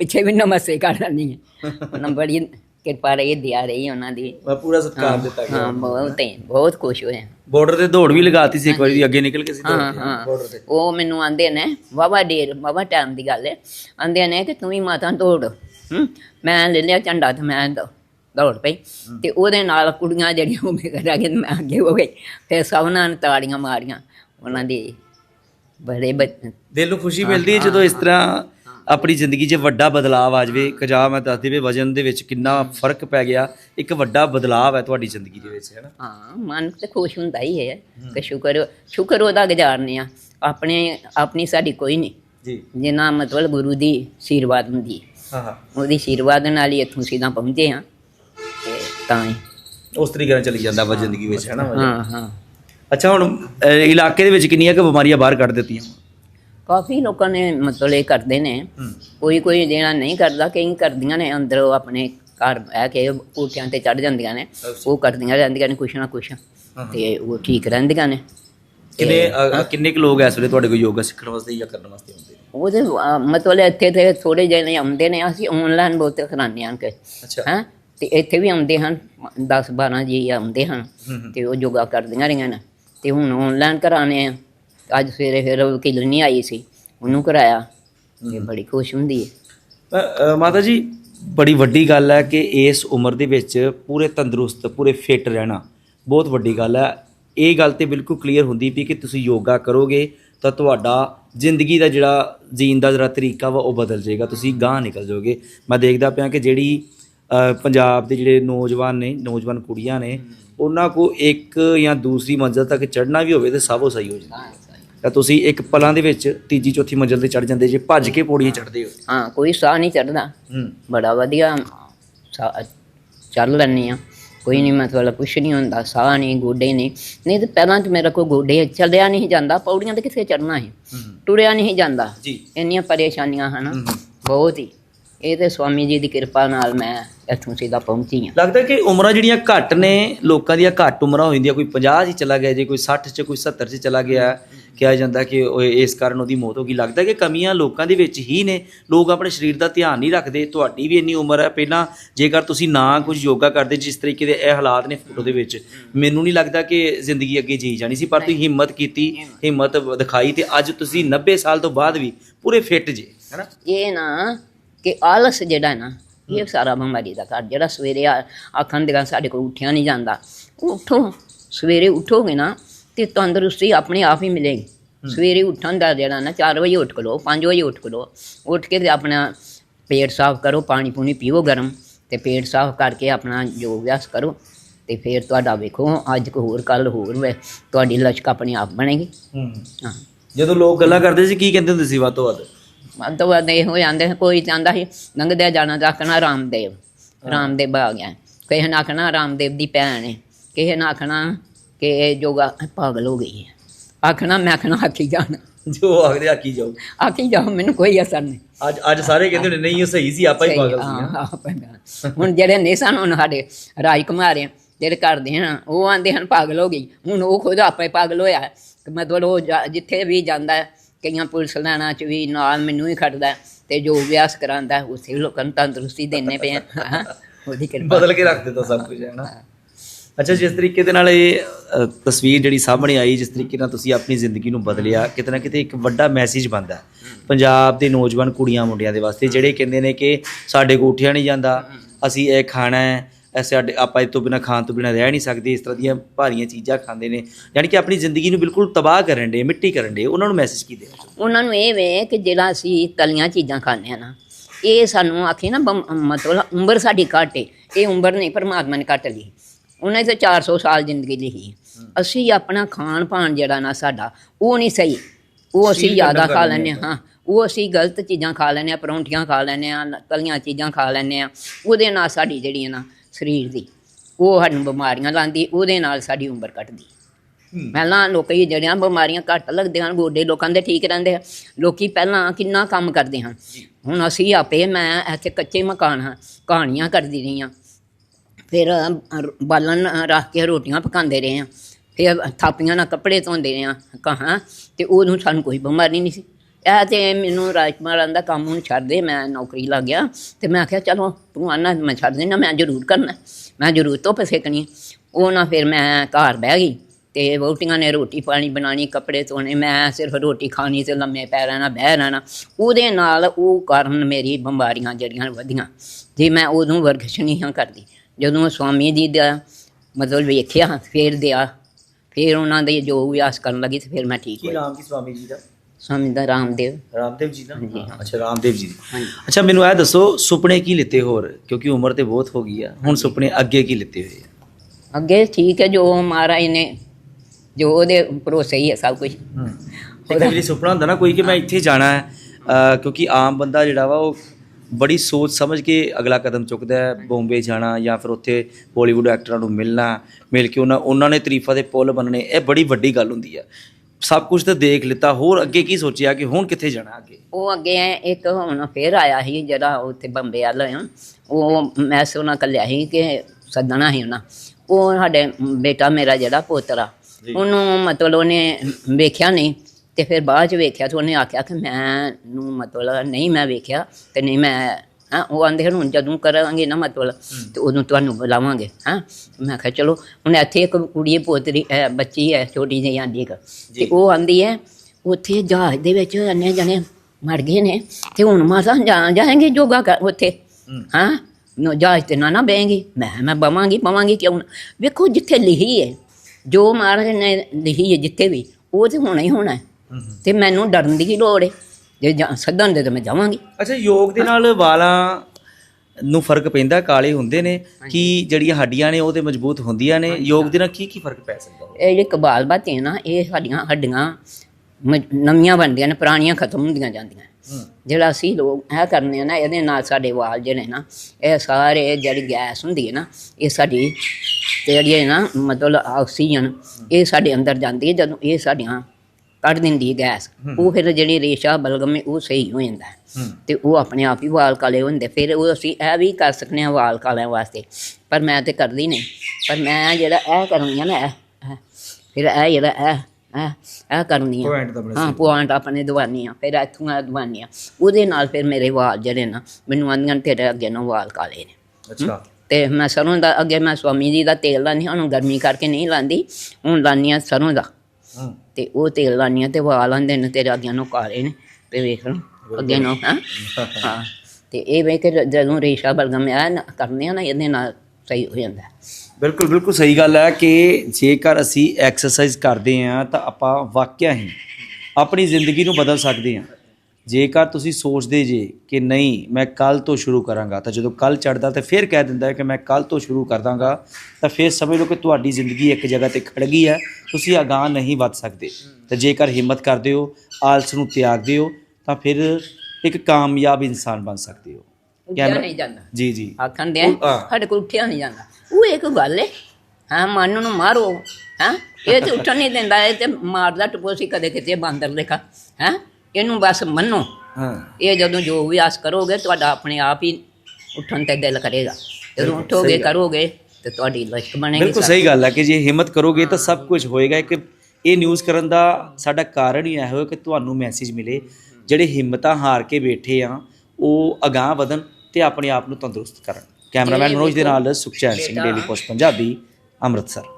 ਪਿੱਛੇ ਵੀ ਨਮਸਤੇ ਕਰ ਲੈਣੀ ਹੈ। ਉਹਨਾਂ ਬੜੀ ਕਿਰਪਾ ਰਹੀ ਦਿਆ ਰਹੀ ਉਹਨਾਂ ਦੀ। ਮੈਂ ਪੂਰਾ ਸਤਿਕਾਰ ਦਿੱਤਾ ਗਿਆ ਹਾਂ ਬਹੁਤ ਹੀ ਬਹੁਤ ਖੁਸ਼ ਹੋਏ ਬਾਰਡਰ ਤੇ ਦੌੜ ਵੀ ਲਗਾਤੀ ਸੀ ਇੱਕ ਵਾਰੀ ਅੱਗੇ ਨਿਕਲ ਕੇ ਸੀ ਦੌੜ ਹਾਂ ਕੇ ਹਾਂ। ਬਾਰਡਰ ਤੇ। ਉਹ ਮੈਨੂੰ ਆਂਦੇ ਨੇ ਵਾਵਾ ਡੇਰ ਵਾਵਾ ਟਾਈਮ ਦੀ ਗੱਲ ਹੈ। ਆਂਦੇ ਨੇ ਕਿ ਤੂੰ ਹੀ ਮਾਤਾ ਦੌੜ। ਮੈਂ ਲੈ ਲਿਆ ਝੰਡਾ ਤੇ ਮੈਂ ਦੌੜ ਪਈ। ਤੇ ਉਹਦੇ ਨਾਲ ਕੁੜੀਆਂ ਜਿਹੜੀਆਂ ਉਹ ਮੇਰੇ ਰਹਿ ਗਏ ਮੈਂ ਅੱਗੇ ਹੋ ਗਈ। ਫਿਰ ਸਭਨਾਂ ਨੇ ਤਾੜੀਆਂ ਮਾਰੀਆਂ। ਉਹਨਾਂ ਦੀ ਬੜੇ ਦਿਲ ਨੂੰ ਖੁਸ਼ੀ ਮਿਲਦੀ ਹੈ ਜਦੋਂ ਇਸ ਤਰ੍ਹਾਂ ਆਪਣੀ ਜ਼ਿੰਦਗੀ 'ਚ ਵੱਡਾ ਬਦਲਾਅ ਆ ਜਾਵੇ। ਕਜਾ ਮੈਂ ਦੱਸਦੀ ਵੀ ਵਜਨ ਦੇ ਵਿੱਚ ਕਿੰਨਾ ਫ਼ਰਕ ਪੈ ਗਿਆ। ਇੱਕ ਵੱਡਾ ਬਦਲਾਅ ਹੈ ਤੁਹਾਡੀ ਜ਼ਿੰਦਗੀ ਦੇ ਵਿੱਚ ਹੈ ਨਾ ਹਾਂ ਮਨ ਤੇ ਖੁਸ਼ ਹੁੰਦਾ ਹੀ ਹੈ। ਕਿ ਸ਼ੁਕਰ ਸ਼ੁਕਰ ਉਹਦਾ ਗੁਜ਼ਾਰਨੇ ਆ। ਆਪਣੇ ਆਪਣੀ ਸਾਡੀ ਕੋਈ ਨਹੀਂ। ਜੀ। ਜਿੰਨਾ ਮਤਲਬ ਗੁਰੂ ਦੀ ਆਸ਼ੀਰਵਾਦ ਹੁੰਦੀ ਹੈ। ਹਾਂ ਹਾਂ। ਉਹਦੀ ਆਸ਼ੀਰਵਾਦ ਨਾਲ ਹੀ ਇੱਥੋਂ ਸਿੱਧਾ ਪਹੁੰਚੇ ਹਾਂ। ਤੇ ਤਾਂ ਹੀ। ਉਸ ਤਰੀਕੇ ਨਾਲ ਚੱਲੀ ਜਾਂਦਾ ਵਾ ਜ਼ਿੰਦਗੀ ਵਿੱਚ ਹੈ ਨਾ। ਹਾਂ ਹਾਂ। ਅੱਛਾ ਹੁਣ ਅਹ, ਇਲਾਕੇ ਦੇ ਵਿੱਚ ਕਿੰਨੀਆਂ ਕੁ ਬਿਮਾਰੀਆਂ ਬਾਹਰ ਕੱਢ ਦਿੱਤੀਆਂ? ਕਾਫੀ ਲੋਕਾਂ ਨੇ ਮਤਲਬ ਇਹ ਕਰਦੇ ਨੇ। ਕੋਈ ਕੋਈ ਜਿਹੜਾ ਨਹੀਂ ਕਰਦਾ ਕਈ ਕਰਦੀਆਂ ਨੇ ਅੰਦਰ ਉਹ ਆਪਣੇ ਘਰ ਬਹਿ ਕੇ ਕੋਠਿਆਂ ਤੇ ਚੜ ਜਾਂਦੀਆਂ ਨੇ। ਉਹ ਕਰਦੀਆਂ ਰਹਿੰਦੀਆਂ ਨੇ ਕੁਛ ਨਾ ਕੁਛ। ਤੇ ਉਹ ਠੀਕ ਰਹਿੰਦੀਆਂ ਨੇ। ਕਿੰਨੇ ਕਿੰਨੇ ਕੁ ਲੋਕ ਇਸ ਵੇਲੇ ਤੁਹਾਡੇ ਕੋਲ ਯੋਗਾ ਸਿੱਖਣ ਵਾਸਤੇ ਜਾਂ ਕਰਨ ਵਾਸਤੇ ਆਉਂਦੇ ਨੇ? ਉਹਦੇ ਮਤਲਬ ਇੱਥੇ ਤੇ ਥੋੜੇ ਜਿਹੇ ਆਉਂਦੇ ਨੇ। ਅਸੀਂ ਆਨਲਾਈਨ ਬਹੁਤ ਕਰਾਉਂਦੇ ਹਾਂ ਕਿ ਹੈਂ? ਤੇ ਇੱਥੇ ਵੀ ਆਉਂਦੇ ਹਨ 10 12 ਜੀ ਆਉਂਦੇ ਹਨ। ਤੇ ਉਹ ਯੋਗਾ ਕਰਦੀਆਂ ਰਹੀਆਂ ਨੇ। ਤੇ ਹੁਣ ਆਨਲਾਈਨ ਕਰਾਣੇ ਆ। ਅੱਜ ਸਵੇਰੇ ਫਿਰ ਵਕੀਲ ਨਹੀਂ ਆਈ ਸੀ ਉਹਨੂੰ ਕਰਾਇਆ ਤੇ ਬੜੀ ਖੁਸ਼ ਹੁੰਦੀ ਹੈ ਅ, ਅ, ਮਾਤਾ ਜੀ ਬੜੀ ਵੱਡੀ ਗੱਲ ਹੈ ਕਿ ਇਸ ਉਮਰ ਦੇ ਵਿੱਚ ਪੂਰੇ ਤੰਦਰੁਸਤ ਪੂਰੇ ਫਿੱਟ ਰਹਿਣਾ ਬਹੁਤ ਵੱਡੀ ਗੱਲ ਹੈ। ਇਹ ਗੱਲ ਤੇ ਬਿਲਕੁਲ ਕਲੀਅਰ ਹੁੰਦੀ ਵੀ ਕਿ ਤੁਸੀਂ ਯੋਗਾ ਕਰੋਗੇ ਤਾਂ ਤੁਹਾਡਾ ਜ਼ਿੰਦਗੀ ਦਾ ਜਿਹੜਾ ਜੀਣ ਦਾ ਜਿਹੜਾ ਤਰੀਕਾ ਵਾ ਉਹ ਬਦਲ ਜਾਏਗਾ ਤੁਸੀਂ ਗਾਂਹ ਨਿਕਲ ਜਾਓਗੇ। ਮੈਂ ਦੇਖਦਾ ਪਿਆ ਕਿ ਜਿਹੜੀ ਅ, ਪੰਜਾਬ ਦੇ ਜਿਹੜੇ ਨੌਜਵਾਨ ਨੇ ਨੌਜਵਾਨ ਕੁੜੀਆਂ ਨੇ ਉਹਨਾਂ ਕੋ ਇੱਕ ਜਾਂ ਦੂਸਰੀ ਮੰਜ਼ਲ ਤੱਕ ਚੜ੍ਹਨਾ ਵੀ ਹੋਵੇ ਤੇ ਸਭ ਉਹ ਸਹੀ ਹੋ ਜਾਂਦਾ ਤਾਂ ਤੁਸੀਂ ਇੱਕ ਪਲਾਂ ਦੇ ਵਿੱਚ ਤੀਜੀ ਚੌਥੀ ਮੰਜ਼ਲ ਤੇ ਚੜ੍ਹ ਜਾਂਦੇ ਜੇ ਭੱਜ ਕੇ ਪੌੜੀਆਂ ਚੜ੍ਹਦੇ ਹੋ। ਹਾਂ ਕੋਈ ਸਾਹ ਨਹੀਂ ਚੜਦਾ ਹੂੰ। ਬੜਾ ਵਧੀਆ ਸਾਹ ਚੱਲ ਲੈਂਦੀ ਆ ਕੋਈ ਨਹੀਂ ਮਤਲਬ ਕੁਛ ਨਹੀਂ ਹੁੰਦਾ ਸਾਹ ਨਹੀਂ ਗੋਡੇ ਨਹੀਂ। ਨਹੀਂ ਤੇ ਪਹਿਲਾਂ ਤੇ ਮੇਰਾ ਕੋਈ ਗੋਡੇ ਚੱਲਿਆ ਨਹੀਂ ਜਾਂਦਾ ਪੌੜੀਆਂ ਤੇ ਕਿੱਥੇ ਚੜਨਾ ਹੈ। ਟੁਰਿਆ ਨਹੀਂ ਜਾਂਦਾ। ਜੀ। ਇੰਨੀਆਂ ਪਰੇਸ਼ਾਨੀਆਂ ਹਨ। ਬਹੁਤ ਹੀ। ਇਹ ਤੇ ਸਵਾਮੀ ਜੀ ਦੀ ਕਿਰਪਾ ਨਾਲ ਮੈਂ ਇੱਥੋਂ ਸਿੱਧਾ ਪਹੁੰਚੀ ਹਾਂ। ਲੱਗਦਾ ਕਿ ਉਮਰਾਂ ਜਿਹੜੀਆਂ ਘੱਟ ਨੇ ਲੋਕਾਂ ਦੀਆਂ ਘੱਟ ਉਮਰਾਂ ਹੋ ਜਾਂਦੀਆਂ ਕੋਈ 50 'ਚ ਚਲਾ ਗਿਆ ਜੇ ਕੋਈ 60 'ਚ ਕੋਈ 70 'ਚ ਚਲਾ ਗਿਆ ਕਿਹਾ ਜਾਂਦਾ ਕਿ ਉਹ ਇਸ ਕਾਰਨ ਉਹਦੀ ਮੌਤ ਹੋ ਗਈ। ਲੱਗਦਾ ਕਿ ਕਮੀਆਂ ਲੋਕਾਂ ਦੇ ਵਿੱਚ ਹੀ ਨੇ। ਲੋਕ ਆਪਣੇ ਸਰੀਰ ਦਾ ਧਿਆਨ ਨਹੀਂ ਰੱਖਦੇ। ਤੁਹਾਡੀ ਵੀ ਇੰਨੀ ਉਮਰ ਹੈ। ਪਹਿਲਾਂ ਜੇਕਰ ਤੁਸੀਂ ਨਾ ਕੁਝ ਯੋਗਾ ਕਰਦੇ ਜਿਸ ਤਰੀਕੇ ਦੇ ਇਹ ਹਾਲਾਤ ਨੇ ਫੋਟੋ ਦੇ ਵਿੱਚ ਮੈਨੂੰ ਨਹੀਂ ਲੱਗਦਾ ਕਿ ਜ਼ਿੰਦਗੀ ਅੱਗੇ ਜੀ ਜਾਣੀ ਸੀ ਪਰ ਤੁਸੀਂ ਹਿੰਮਤ ਕੀਤੀ ਹਿੰਮਤ ਦਿਖਾਈ ਤੇ ਅੱਜ ਤੁਸੀਂ 90 ਸਾਲ ਤੋਂ ਬਾਅਦ ਵੀ ਪੂਰੇ ਫਿੱਟ ਜੇ ਹੈਨਾ ਇਹ ਨਾ ਕਿ ਆਲਸ ਜਿਹੜਾ ਨਾ ਇਹ ਸਾਰਾ ਬਿਮਾਰੀ ਦਾ ਘਰ ਜਿਹੜਾ ਸਵੇਰੇ ਆਖਣ ਦੇ ਸਾਡੇ ਕੋਲ ਉੱਠਿਆ ਨਹੀਂ ਜਾਂਦਾ। ਉਠੋ ਸਵੇਰੇ ਉਠੋਗੇ ਨਾ ਤੇ ਤੰਦਰੁਸਤੀ ਆਪਣੇ ਆਪ ਹੀ ਮਿਲੇਗੀ। ਸਵੇਰੇ ਉੱਠਣ ਦਾ ਜਿਹੜਾ ਨਾ 4 ਵਜੇ ਉੱਠ ਖਲੋ 5 ਵਜੇ ਉੱਠ ਖਲੋ ਉੱਠ ਕੇ ਤੇ ਆਪਣਾ ਪੇਟ ਸਾਫ਼ ਕਰੋ ਪਾਣੀ ਪੂਣੀ ਪੀਓ ਗਰਮ ਤੇ ਪੇਟ ਸਾਫ਼ ਕਰਕੇ ਆਪਣਾ ਯੋਗ ਅਭਿਆਸ ਕਰੋ ਤੇ ਫਿਰ ਤੁਹਾਡਾ ਵੇਖੋ ਅੱਜ ਕੋ ਹੋਰ ਕੱਲ ਹੋਰ ਵੇ ਤੁਹਾਡੀ ਲਚਕ ਆਪਣੇ ਆਪ ਬਣੇਗੀ। ਹੂੰ। ਹਾਂ। ਜਦੋਂ ਲੋਕ ਗੱਲਾਂ ਕਰਦੇ ਸੀ ਕੀ ਕਹਿੰਦੇ ਹੁੰਦੇ ਸੀ ਵੱਧ ਤੋਂ ਵੱਧ? ਵੱਧ ਇਹ ਹੋ ਜਾਂਦੇ ਕੋਈ ਚਾਹੁੰਦਾ ਸੀ ਲੰਘਦਿਆਂ ਜਾਣਾ ਤਾਂ ਆਖਣਾ ਰਾਮਦੇਵ ਰਾਮਦੇਵ ਆ ਗਿਆ। ਕਿਸੇ ਨੇ ਆਖਣਾ ਰਾਮਦੇਵ ਦੀ ਭੈਣ ਹੈ ਕਿਸੇ ਨੇ ਆਖਣਾ ਕਿ ਇਹ ਜੋਗਾ ਪਾਗਲ ਹੋ ਗਈ ਹੈ ਆਖਣਾ ਮੈਂ ਆਖਣਾ ਆਖੀ ਜਾਣਾ। ਜੋ ਆਖਦੇ ਆਖੀ ਜਾਓ। ਆਖੀ ਜਾਓ ਮੈਨੂੰ ਕੋਈ ਅਸਰ ਨਹੀਂ। ਅੱਜ ਅੱਜ ਸਾਰੇ ਕਹਿੰਦੇ ਨੇ ਨਹੀਂ ਉਹ ਸਹੀ ਸੀ ਆਪਾਂ ਹੀ ਪਾਗਲ ਸੀ ਹੁਣ ਜਿਹੜੇ ਨਹੀਂ ਸਨ ਹੁਣ ਸਾਡੇ ਰਾਜ ਕੁਮਾਰ ਆ ਜਿਹੜੇ ਕਰਦੇ ਹਨ ਉਹ ਆਂਦੇ ਹਨ ਪਾਗਲ ਹੋ ਗਈ। ਹੁਣ ਉਹ ਖੁਦ ਆਪੇ ਪਾਗਲ ਹੋਇਆ। ਮਤਲਬ ਉਹ ਜਿੱਥੇ ਵੀ ਜਾਂਦਾ ਹੈ, ਕਈਆਂ ਪੁਲਿਸ ਲਾਈਨਾਂ 'ਚ ਵੀ ਨਾਲ ਮੈਨੂੰ ਹੀ ਖੜਦਾ ਤੇ ਜੋ ਅਭਿਆਸ ਕਰਾਂਦਾ ਉਸੇ ਲੋਕਾਂ ਨੂੰ ਤੰਦਰੁਸਤੀ ਦੇਣੇ ਪਏ। ਹਾਂ, ਉਹਦੀ ਕਿਰਪਾ। ਬਦਲ ਕੇ ਰੱਖ ਦਿੱਤਾ ਸਭ ਕੁਝ ਹੈ ਨਾ? ਅੱਛਾ ਜਿਸ ਤਰੀਕੇ ਦੇ ਨਾਲ ਇਹ ਤਸਵੀਰ ਜਿਹੜੀ ਸਾਹਮਣੇ ਆਈ ਜਿਸ ਤਰੀਕੇ ਨਾਲ ਤੁਸੀਂ ਆਪਣੀ ਜ਼ਿੰਦਗੀ ਨੂੰ ਬਦਲਿਆ ਕਿਤੇ ਨਾ ਕਿਤੇ ਇੱਕ ਵੱਡਾ ਮੈਸੇਜ ਬੰਦਾ ਪੰਜਾਬ ਦੇ ਨੌਜਵਾਨ ਕੁੜੀਆਂ ਮੁੰਡਿਆਂ ਦੇ ਵਾਸਤੇ ਜਿਹੜੇ ਕਹਿੰਦੇ ਨੇ ਕਿ ਸਾਡੇ ਕੋਲ ਉੱਠਿਆ ਨਹੀਂ ਜਾਂਦਾ ਅਸੀਂ ਇਹ ਖਾਣਾ ਹੈ ਇਹ ਸਾਡੇ ਆਪਾਂ ਇਹ ਤੋਂ ਬਿਨਾ ਖਾਣ ਤੋਂ ਬਿਨਾ ਰਹਿ ਨਹੀਂ ਸਕਦੇ ਇਸ ਤਰ੍ਹਾਂ ਦੀਆਂ ਭਾਰੀਆਂ ਚੀਜ਼ਾਂ ਖਾਂਦੇ ਨੇ। ਯਾਨੀ ਕਿ ਆਪਣੀ ਜ਼ਿੰਦਗੀ ਨੂੰ ਬਿਲਕੁਲ ਤਬਾਹ ਕਰਨ ਦੇ ਮਿੱਟੀ ਕਰਨ ਦੇ ਉਹਨਾਂ ਨੂੰ ਮੈਸੇਜ ਕੀ ਚਾਹੁੰਦੇ? ਉਹਨਾਂ ਨੂੰ ਇਹ ਵੇ ਕਿ ਜਿਹੜਾ ਅਸੀਂ ਤਲੀਆਂ ਚੀਜ਼ਾਂ ਖਾਂਦੇ ਆ ਨਾ ਇਹ ਸਾਨੂੰ ਆਖੇ ਨਾ ਬਮ- ਮਤਲਬ ਉਮਰ ਸਾਡੀ ਘੱਟ ਹੈ ਇਹ ਉਮਰ ਨਹੀਂ ਪਰਮਾਤਮਾ ਨੇ ਘੱਟ ਲਈ। ਉਹਨੇ ਤਾਂ 400 ਸਾਲ ਜ਼ਿੰਦਗੀ ਲਿਖੀ ਅਸੀਂ ਆਪਣਾ ਖਾਣ ਪਾਣ ਜਿਹੜਾ ਨਾ ਸਾਡਾ ਉਹ ਨਹੀਂ ਸਹੀ। ਉਹ ਅਸੀਂ ਜ਼ਿਆਦਾ ਖਾ ਲੈਂਦੇ ਹਾਂ ਹਾਂ। ਉਹ ਅਸੀਂ ਗਲਤ ਚੀਜ਼ਾਂ ਖਾ ਲੈਂਦੇ ਆ ਪਰੌਂਠੀਆਂ ਖਾ ਲੈਂਦੇ ਆ ਤਲੀਆਂ ਚੀਜ਼ਾਂ ਖਾ ਲੈਂਦੇ ਆ ਉਹਦੇ ਨਾਲ ਸਾਡੀ ਜਿਹੜੀ ਹੈ ਨਾ ਸਰੀਰ ਦੀ। ਉਹ ਸਾਨੂੰ ਬਿਮਾਰੀਆਂ ਲਾਉਂਦੀ ਉਹਦੇ ਨਾਲ ਸਾਡੀ ਉਮਰ ਘਟਦੀ। ਪਹਿਲਾਂ ਲੋਕੀ ਜਿਹੜੀਆਂ ਬਿਮਾਰੀਆਂ ਘੱਟ ਲੱਗਦੀਆਂ ਹਨ ਗੋਡੇ ਲੋਕਾਂ ਦੇ ਠੀਕ ਰਹਿੰਦੇ ਆ। ਲੋਕੀ ਪਹਿਲਾਂ ਕਿੰਨਾ ਕੰਮ ਕਰਦੇ ਹਨ। ਹੁਣ ਅਸੀਂ ਆਪੇ ਮੈਂ ਇੱਥੇ ਕੱਚੇ ਮਕਾਨ ਹਾਂ ਕਹਾਣੀਆਂ ਕਰਦੀ ਰਹੀ ਹਾਂ। ਫਿਰ ਬਾਲਣ ਰੱਖ ਕੇ ਰੋਟੀਆਂ ਪਕਾਉਂਦੇ ਰਹੇ ਹਾਂ। ਫਿਰ ਥਾਪੀਆਂ ਨਾਲ ਕੱਪੜੇ ਧੋਂਦੇ ਰਹੇ ਹਾਂ ਕਹਾਂ ਤੇ ਉਦੋਂ ਸਾਨੂੰ ਕੋਈ ਬਿਮਾਰੀ ਨਹੀਂ ਸੀ। ਇਹ ਤੇ ਮੈਨੂੰ ਰਾਜਕੁਮਾਰਾਂ ਦਾ ਕੰਮ ਹੁਣ ਛੱਡ ਦੇ ਮੈਂ ਨੌਕਰੀ ਲੱਗ ਗਿਆ। ਤੇ ਮੈਂ ਆਖਿਆ ਚਲੋ ਤੂੰ ਆਨਾ ਮੈਂ ਛੱਡ ਦੇਣਾ ਮੈਂ ਜ਼ਰੂਰ ਕਰਨਾ ਮੈਂ ਜ਼ਰੂਰ ਧੁੱਪ ਸੇਕਣੀ। ਉਹ ਨਾ ਫਿਰ ਮੈਂ ਘਰ ਬਹਿ ਗਈ ਤੇ ਵਹੁਟੀਆਂ ਨੇ ਰੋਟੀ ਪਾਣੀ ਬਣਾਣੀ ਕੱਪੜੇ ਧੋਣੇ ਮੈਂ ਸਿਰਫ ਰੋਟੀ ਖਾਣੀ ਤੇ ਲੰਮੇ ਪੈ ਰਹਿਣਾ ਬਹਿ ਰਹਿਣਾ। ਉਹਦੇ ਨਾਲ ਉਹ ਕਾਰਨ ਮੇਰੀ ਬਿਮਾਰੀਆਂ ਜਿਹੜੀਆਂ ਵਧੀਆਂ। ਜੇ ਮੈਂ ਉਦੋਂ ਵਰਗਸ਼ ਨਹੀਂ ਹਾਂ ਕਰਦੀ ਜਦੋਂ ਸਵਾਮੀ ਜੀ ਦਾ ਮਤਲਬ ਵੇਖਿਆ ਫੇਰ ਦਿਆ ਫਿਰ ਉਹਨਾਂ ਦੇ ਜੋ ਵਿਆਸ ਕਰਨ ਲੱਗੀ ਤੇ ਫਿਰ ਮੈਂ ਠੀਕ ਕੀ ਹੋਈ ਨਾਮ ਕੀ ਸਵਾਮੀ ਜੀ ਦਾ? ਸਵਾਮੀ ਦਾ ਰਾਮਦੇਵ। ਰਾਮਦੇਵ ਜੀ ਦਾ? ਹਾਂਜੀ, ਹਾਂ। ਅੱਛਾ ਰਾਮਦੇਵ ਜੀ ਦੀ। ਹਾਂਜੀ। ਅੱਛਾ ਮੈਨੂੰ ਇਹ ਦੱਸੋ ਸੁਪਨੇ ਕੀ ਲਿੱਤੇ ਹੋਰ? ਕਿਉਂਕਿ ਉਮਰ ਤੇ ਬਹੁਤ ਹੋ ਗਈ ਆ। ਹੁਣ ਸੁਪਨੇ ਅੱਗੇ ਕੀ ਲਿੱਤੇ ਹੋਏ ਆ? ਅੱਗੇ ਠੀਕ ਹੈ ਜੋ ਮਹਾਰਾਜ ਨੇ ਜੋ ਉਹਦੇ ਭਰੋਸੇ ਹੀ ਹੈ ਸਭ ਕੁਝ ਇੱਕ ਜਿਹੜੀ ਸੁਪਨਾ ਹੁੰਦਾ ਨਾ ਕੋਈ ਕਿ ਮੈਂ ਇੱਥੇ ਜਾਣਾ ਹੈ ਅਹ ਕਿਉਂਕਿ ਆਮ ਬੰਦਾ ਜਿਹੜਾ ਵਾ ਉਹ ਬੜੀ ਸੋਚ ਸਮਝ ਕੇ ਅਗਲਾ ਕਦਮ ਚੁੱਕਦਾ ਹੈ ਬੰਬੇ ਜਾਣਾ ਜਾਂ ਫਿਰ ਉੱਥੇ ਬਾਲੀਵੁੱਡ ਐਕਟਰਾਂ ਨੂੰ ਮਿਲਣਾ ਮਿਲ ਕੇ ਉਹਨਾਂ ਉਹਨਾਂ ਨੇ ਤਾਰੀਫਾਂ ਦੇ ਪੁੱਲ ਬੰਨਣੇ ਇਹ ਬੜੀ ਵੱਡੀ ਗੱਲ ਹੁੰਦੀ ਆ। ਸਭ ਕੁਝ ਤਾਂ ਦੇਖ ਲਿੱਤਾ ਹੋਰ ਅੱਗੇ ਕੀ ਸੋਚਿਆ ਕਿ ਹੁਣ ਕਿੱਥੇ ਜਾਣਾ ਅੱਗੇ? ਉਹ ਅੱਗੇ ਇੱਕ ਹੁਣ ਫੇਰ ਆਇਆ ਸੀ ਜਿਹੜਾ ਉੱਥੇ ਬੰਬੇ ਵੱਲ। ਆ ਉਹ ਮੈਸ ਉਹਨਾਂ ਕੱਲਿਆ ਸੀ ਕਿ ਸੱਦਣਾ ਸੀ ਉਹਨਾਂ। ਉਹ ਸਾਡੇ ਬੇਟਾ ਮੇਰਾ ਜਿਹੜਾ ਪੋਤਰਾ ਉਹਨੂੰ ਮਤਲਬ ਉਹਨੇ ਵੇਖਿਆ ਨਹੀਂ ਤੇ ਫਿਰ ਬਾਅਦ ਚ ਵੇਖਿਆ ਤੇ ਉਹਨੇ ਆਖਿਆ ਕਿ ਮੈਂ ਨੂੰ ਮਤਲਬ ਨਹੀਂ ਮੈਂ ਵੇਖਿਆ ਤੇ ਨਹੀਂ ਮੈਂ ਹਾਂ ਉਹ ਆਂਦੇ ਹਨ ਹੁਣ ਜਦੋਂ ਕਰਾਂਗੇ ਨਾ ਮਤਲਬ ਤੇ ਉਦੋਂ ਤੁਹਾਨੂੰ ਬੁਲਾਵਾਂਗੇ ਹਾਂ। ਮੈਂ ਕਿਹਾ ਚਲੋ ਹੁਣ ਇੱਥੇ ਇੱਕ ਕੁੜੀ ਪੋਤਰੀ ਅਹ ਬੱਚੀ ਹੈ ਛੋਟੀ ਜਿਹੀ ਆਂਦੀ ਇੱਕ। ਤੇ ਉਹ ਆਂਦੀ ਹੈ ਉੱਥੇ ਜਹਾਜ਼ ਦੇ ਵਿੱਚ ਅੰਨੇ ਜਣੇ ਮਰ ਗਏ ਨੇ ਤੇ ਹੁਣ ਮਾਤਾ ਜਾ ਜਾਏਂਗੇ ਜੋਗਾ ਕਰ ਉੱਥੇ ਹਾਂ। ਨੋ ਜਹਾਜ਼ ਤੇ ਨਾ ਨਾ ਬਹਿੰਗੀ ਮੈਂ ਮੈਂ ਬਵਾਂਗੀ ਬਵਾਂਗੀ ਕਿਉਂ? ਵੇਖੋ ਜਿੱਥੇ ਲਿਖੀ ਹੈ ਜੋ ਮਹਾਰਾਜ ਨੇ ਲਿਖੀ ਹੈ ਜਿੱਥੇ ਵੀ ਉਹ ਤੇ ਹੋਣਾ ਹੀ ਹੋਣਾ। ਹੈ ਤੇ ਮੈਨੂੰ ਡਰਨ ਦੀ ਕੀ ਲੋੜ ਹੈ ਜੇ ਜਾ- ਸੱਦਣ ਦੇ ਤਾਂ ਮੈਂ ਜਾਵਾਂਗੀ। ਅੱਛਾ ਯੋਗ ਦੇ ਨਾਲ ਵਾਲਾਂ ਨੂੰ ਫ਼ਰਕ ਪੈਂਦਾ ਕਾਲੇ ਹੁੰਦੇ ਨੇ ਕਿ ਜਿਹੜੀਆਂ ਹੱਡੀਆਂ ਨੇ ਉਹ ਤੇ ਮਜ਼ਬੂਤ ਹੁੰਦੀਆਂ ਨੇ? ਯੋਗ ਦੇ ਨਾਲ ਕੀ ਕੀ ਫ਼ਰਕ ਪੈ ਸਕਦਾ? ਇਹ ਜਿਹੜੇ ਕਬਾਲ ਬਾਤੇ ਨਾ ਇਹ ਸਾਡੀਆਂ ਹੱਡੀਆਂ ਮ- ਨਵੀਆਂ ਬਣਦੀਆਂ ਨੇ ਪੁਰਾਣੀਆਂ ਖਤਮ ਹੁੰਦੀਆਂ ਜਾਂਦੀਆਂ ਜਿਹੜਾ ਅਸੀਂ ਲੋਕ ਇਹ ਕਰਨੇ ਆ ਨਾ ਇਹਦੇ ਨਾਲ ਸਾਡੇ ਵਾਲ ਜਿਹੜੇ ਨਾ ਇਹ ਸਾਰੇ ਜਿਹੜੀ ਗੈਸ ਹੁੰਦੀ ਹੈ ਨਾ ਇਹ ਸਾਡੀ ਤੇ ਜਿਹੜੀ ਹੈ ਨਾ ਮਤਲਬ ਆਕਸੀਜਨ ਇਹ ਸਾਡੇ ਅੰਦਰ ਜਾਂਦੀ ਹੈ ਜਦੋਂ ਇਹ ਸਾਡੀਆਂ ਕੱਢ ਦਿੰਦੀ ਹੈ ਗੈਸ। ਉਹ ਫਿਰ ਜਿਹੜੀ ਰੇਸ਼ਾ ਬਲਗਮ ਹੈ ਉਹ ਸਹੀ ਹੋ ਜਾਂਦਾ ਹੈ। ਤੇ ਉਹ ਆਪਣੇ ਆਪ ਹੀ ਵਾਲ ਕਾਲੇ ਹੁੰਦੇ। ਫਿਰ ਉਹ ਅਸੀਂ ਇਹ ਵੀ ਕਰ ਸਕਨੇ ਆ ਵਾਲ ਕਾਲਿਆਂ ਵਾਸਤੇ। ਪਰ ਮੈਂ ਤੇ ਕਰਦੀ ਨਹੀਂ। ਪਰ ਮੈਂ ਜਿਹੜਾ ਇਹ ਕਰਨੀ ਆ ਨਾ ਇਹ ਇਹ, ਫਿਰ ਇਹ ਜਿਹੜਾ ਇਹ ਇਹ ਇਹ ਕਰਨੀ ਆ। ਹਾਂ ਪੁਆਇੰਟ ਆਪਣੇ ਦਵਾਨੀਆਂ ਫਿਰ ਇੱਥੋਂ ਆ। ਦਵਾਨੀਆਂ ਉਹਦੇ ਨਾਲ ਫਿਰ ਮੇਰੇ ਵਾਲ ਜਿਹੜੇ ਨਾ ਮੈਨੂੰ ਆਂਦੀਆਂ ਨੇ ਤੇਰੇ ਅੱਗੇ ਨੂੰ ਵਾਲ ਕਾਲੇ ਨੇ। ਅੱਛਾ। ਤੇ ਮੈਂ ਸਰੋਂ ਦਾ ਅੱਗੇ ਮੈਂ ਸਵਾਮੀ ਜੀ ਦਾ ਤੇਲ ਲਾਨੀ ਹੁਣ ਗਰਮੀ ਕਰਕੇ ਨਹੀਂ ਲਾਂਦੀ ਹੁਣ ਲਾਨੀ ਆ ਸਰੋਂ ਦਾ। ਹੂੰ ਤੇ ਉਹ ਤੇਲ ਲਾਨੀ ਆ ਤੇ ਵਾਲ ਆਂਦੇ ਨੇ ਤੇਰੇ ਅੱਗੇ ਨੂੰ ਕਾਲੇ ਨੇ ਤੇ ਵੇਖ ਲਓ ਅੱਗੇ ਨੂੰ ਹਾਂ? ਹਾਂ। ਤੇ ਇਹ ਵੇਖ ਕੇ ਜਦੋਂ ਰੇਸ਼ਾ ਬਲਗਮ ਆ ਕਰਨੇ ਆ ਨਾ ਇਹਦੇ ਨਾਲ ਸਹੀ ਹੋ ਜਾਂਦਾ। ਬਿਲਕੁਲ ਬਿਲਕੁਲ ਸਹੀ ਗੱਲ ਹੈ ਕਿ ਜੇਕਰ ਅਸੀਂ ਐਕਸਰਸਾਈਜ਼ ਕਰਦੇ ਹਾਂ ਤਾਂ ਆਪਾਂ ਵਾਕਿਆ ਹੀ ਆਪਣੀ ਜ਼ਿੰਦਗੀ ਨੂੰ ਬਦਲ ਸਕਦੇ ਹਾਂ। ਜੇਕਰ ਤੁਸੀਂ ਸੋਚਦੇ ਜੇ ਕਿ ਨਹੀਂ ਮੈਂ ਕੱਲ ਤੋਂ ਸ਼ੁਰੂ ਕਰਾਂਗਾ ਤਾਂ ਜਦੋਂ ਕੱਲ ਚੜਦਾ ਤਾਂ ਫਿਰ ਕਹਿ ਦਿੰਦਾ ਕਿ ਮੈਂ ਕੱਲ ਤੋਂ ਸ਼ੁਰੂ ਕਰ ਦਾਂਗਾ ਤਾਂ ਫਿਰ ਸਮਝ ਲਓ ਕਿ ਤੁਹਾਡੀ ਜ਼ਿੰਦਗੀ ਇੱਕ ਜਗ੍ਹਾ ਤੇ ਖੜ ਗਈ ਹੈ ਤੁਸੀਂ ਅਗਾਂਹ ਨਹੀਂ ਵੱਧ ਸਕਦੇ। ਤੇ ਜੇਕਰ ਹਿੰਮਤ ਕਰਦੇ ਹੋ ਆਲਸ ਨੂੰ ਤਿਆਗਦੇ ਹੋ ਤਾਂ ਫਿਰ ਇੱਕ ਕਾਮਯਾਬ ਇਨਸਾਨ ਬਣ ਸਕਦੇ ਹੋ। ਉੱਠਿਆ ਨਹੀਂ ਜਾਂਦਾ। ਜੀ ਜੀ। ਆਖਣ ਦੇ। ਸਾਡੇ ਕੋਲ ਉੱਠਿਆ ਨਹੀਂ ਜਾਂਦਾ। ਉਹ ਇੱਕ ਗੱਲ ਹੈ ਹਾਂ ਮਨ ਨੂੰ ਮਾਰੋ ਹਾਂ ਇਹ ਤੇ ਉੱਠਣ ਨਹੀਂ ਦਿੰਦਾ ਇਹ ਤੇ ਮਾਰਦਾ ਟਪੋਸੀ ਕਦੇ ਕਿਤੇ ਬਾਂਦਰ ਦੇਖਾ ਹਾਂ। ਇਹਨੂੰ ਬਸ ਮੰਨੋ। ਹਾਂ। ਇਹ ਜਦੋਂ ਜੋ ਵੀ ਆਸ ਕਰੋਗੇ ਤੁਹਾਡਾ ਆਪਣੇ ਆਪ ਹੀ ਉੱਠਣ ਤੇ ਦਿਲ ਕਰੇਗਾ। ਜਦੋਂ ਉੱਠੋਗੇ ਕਰੋਗੇ ਤੇ ਤੁਹਾਡੀ ਲਿਸਟ ਬਣੇਗੀ ਬਿਲਕੁਲ ਸਹੀ ਗੱਲ ਹੈ ਕਿ ਜੇ ਹਿੰਮਤ ਕਰੋਗੇ ਤਾਂ ਸਭ ਕੁਝ ਹੋਏਗਾ। ਕਿ ਇਹ ਨਿਊਜ਼ ਕਰਨ ਦਾ ਸਾਡਾ ਕਾਰਨ ਹੀ ਇਹੋ ਹੈ ਕਿ ਤੁਹਾਨੂੰ ਮੈਸੇਜ ਮਿਲੇ ਜਿਹੜੇ ਹਿੰਮਤਾਂ ਹਾਰ ਕੇ ਬੈਠੇ ਆ ਉਹ ਅਗਾਹ ਵਧਣ ਤੇ ਆਪਣੇ ਆਪ ਨੂੰ ਤੰਦਰੁਸਤ ਕਰਨ। ਕੈਮਰਾਮੈਨ ਮਨੋਜ ਦੇ ਨਾਲ ਸੁਖਚੈਨ ਸਿੰਘ ਡੇਲੀ ਪੋਸਟ ਪੰਜਾਬੀ ਅੰਮ੍ਰਿਤਸਰ।